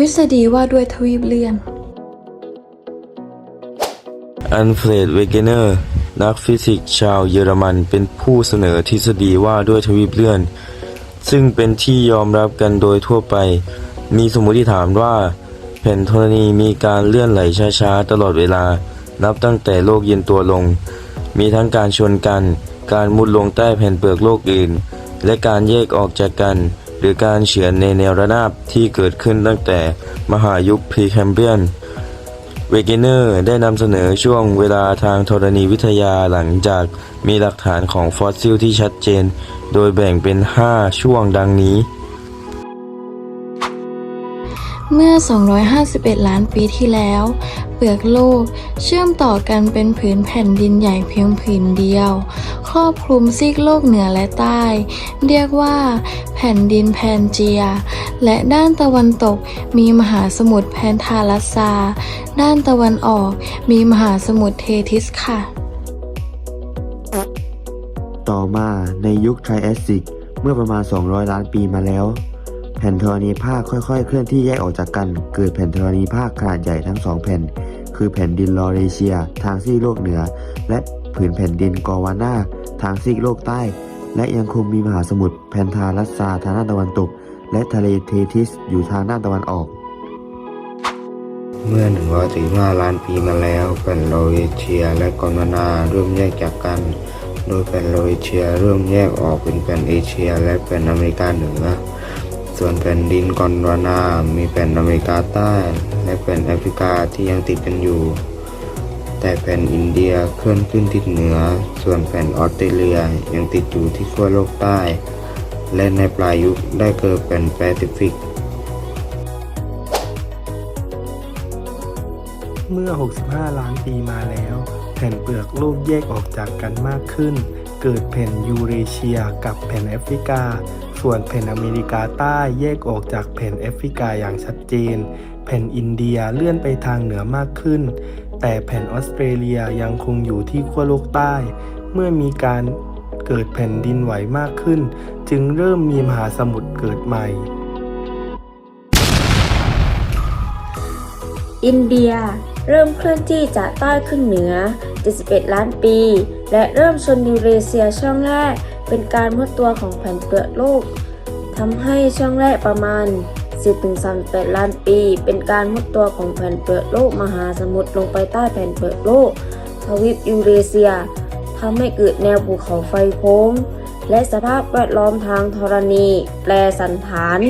ทฤษฎีว่าด้วยทวีปเลื่อนอันเฟรดเวเกเนอร์นักฟิสิกส์ชาวเยอรมันเป็นผู้เสนอทฤษฎีว่าด้วยทวีปเลื่อน ซึ่งเป็นที่ยอมรับกันโดยทั่วไป มีสมมติฐานว่า แผ่นธรณีมีการเลื่อนไหลช้าๆ ตลอดเวลา นับตั้งแต่โลกเย็นตัวลง มีทั้งการชนกัน การมุดลงใต้แผ่นเปลือกโลกอื่น และการแยกออกจากกัน หรือการเฉือนในแนวระนาบที่เกิดขึ้นตั้งแต่มหายุคพรีแคมเบรียนเวเกเนอร์ได้นำเสนอช่วงเวลาทางธรณีวิทยาหลังจากมีหลักฐานของฟอสซิลที่ชัดเจน โดยแบ่งเป็น 5 ช่วงดังนี้ เมื่อ 251 ล้านปีที่แล้ว เปลือกโลกเชื่อมต่อกันเป็นผืนแผ่นดินใหญ่เพียงผืนเดียว ครอบคลุมซีกโลกเหนือและใต้ เรียกว่า แผ่นดินแพนเจีย และด้านตะวันตกมีมหาสมุทรแพนทาลัสซา ด้านตะวันออกมีมหาสมุทรเททิสค่ะ ต่อมาในยุคไทรแอสซิกเมื่อประมาณ 200 ล้านปีมาแล้ว แผ่นธรณีภาคค่อยๆ เคลื่อนที่แยกออกจากกัน เกิดแผ่นธรณีภาคขนาดใหญ่ทั้งสองแผ่น คือแผ่นดินลอเรเชีย ทางซีกโลกเหนือ และผืนแผ่นดินกอวาน่าทางซีกโลกใต้ และยังคงมีมหาสมุทรแพนทาลัสซาทางด้านตะวันตก และทะเลเททิสอยู่ทางด้านตะวันออก เมื่อ 145 ล้านปีมาแล้วแผ่นโลเอเชียและกอนวานาเริ่มแยกจากกัน โดยแผ่นโลเอเชียเริ่มแยกออกเป็นแผ่นเอเชีย และแผ่นอเมริกาเหนือ ส่วนแผ่นดินกอนวานา มีแผ่นอเมริกาใต้ และแผ่นแอฟริกาที่ยังติดกันอยู่ แต่แผ่นอินเดียเคลื่อนขึ้นทิศเหนือ ส่วนแผ่นออสเตรเลียยังติดอยู่ที่ขั้วโลกใต้ และในปลายยุคได้เกิดแผ่นแปซิฟิก เมื่อ 65 ล้านปีมาแล้ว แผ่นเปลือกโลกแยกออกจากกันมากขึ้น เกิดแผ่นยูเรเชียกับแผ่นแอฟริกา ส่วนแผ่นอเมริกาใต้แยกออกจากแผ่นแอฟริกาอย่างชัดเจน แผ่นอินเดียเลื่อนไปทางเหนือมากขึ้น แต่แผ่นออสเตรเลียยังคงอยู่ที่ขั้วโลกใต้ เมื่อมีการเกิดแผ่นดินไหวมากขึ้น จึงเริ่มมีมหาสมุทรเกิดใหม่ อินเดีย เริ่มเคลื่อนที่จากใต้ขึ้นเหนือ 71 ล้านปี และเริ่มชนยูเรเซียช่องแรก เป็นการมุดตัวของแผ่นเปลือกโลกทำให้ช่องแรกประมาณ 10-38 ล้านปี เป็นการมุดตัวของแผ่นเปลือกโลกมหาสมุทรลงไปใต้แผ่นเปลือกโลก ทวีปยูเรเซียทำให้เกิดแนวภูเขาไฟโค้ง และสภาพแวดล้อมทางธรณี แปรสันฐาน